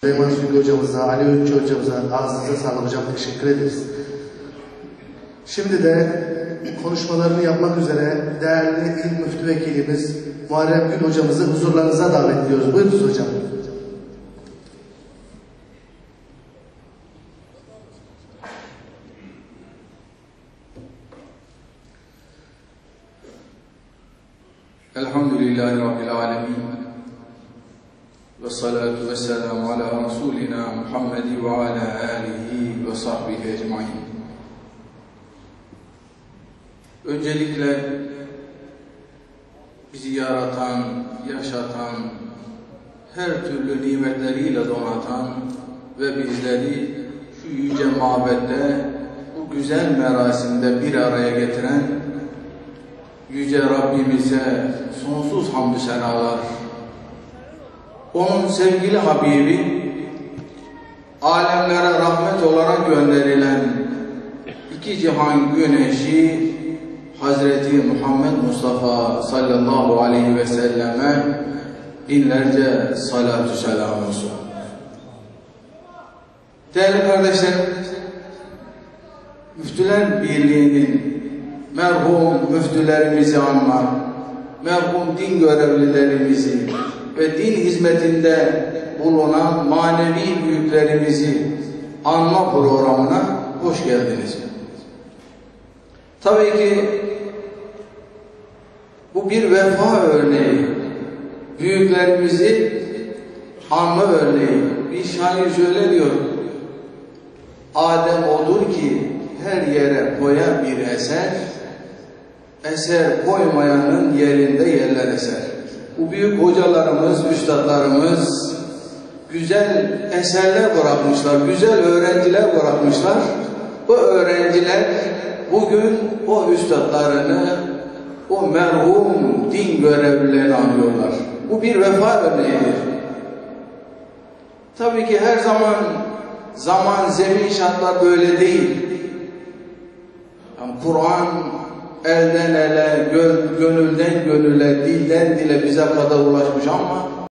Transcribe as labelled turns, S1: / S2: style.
S1: Süleyman Sülgü hocamıza, Ali Öykü hocamıza ağzınıza sağlık hocam teşekkür ederiz. Şimdi de konuşmalarını yapmak üzere değerli İl Müftü Vekilimiz Muharrem Gül hocamızı huzurlarınıza davet ediyoruz. Buyurunuz hocam
S2: ve salatu ve selamu ala Resulina Muhammedi ve ala alihi ve sahbihi ecmain. Öncelikle bizi yaratan, yaşatan, her türlü nimetleriyle donatan ve bizleri şu yüce mabette, bu güzel merasimde bir araya getiren Yüce Rabbimize sonsuz hamdü senalar, onun sevgili Habibi, alemlere rahmet olarak gönderilen iki cihan güneşi Hazreti Muhammed Mustafa sallallahu aleyhi ve selleme binlerce salatü selam olsun. Değerli kardeşlerim, Müftüler Birliği'nin merhum müftülerimizi anma, merhum din görevlilerimizi ve din hizmetinde bulunan manevi büyüklerimizi anma programına hoş geldiniz. Tabii ki bu bir vefa örneği. Büyüklerimizi anma örneği. Bir şair şöyle diyor. Adem odur ki her yere koya bir eser, eser koymayanın yerinde yerler. Bu büyük hocalarımız, üstadlarımız güzel eserler bırakmışlar, güzel öğrenciler bırakmışlar. Bu öğrenciler bugün o üstadlarını, o merhum din görevlilerini anıyorlar. Bu bir vefa örneğidir. Tabii ki her zaman zaman, zemin şartlar böyle değil. Yani Kur'an elden ele, gönülden gönüle, dilden dile bize kadar ulaşmış ama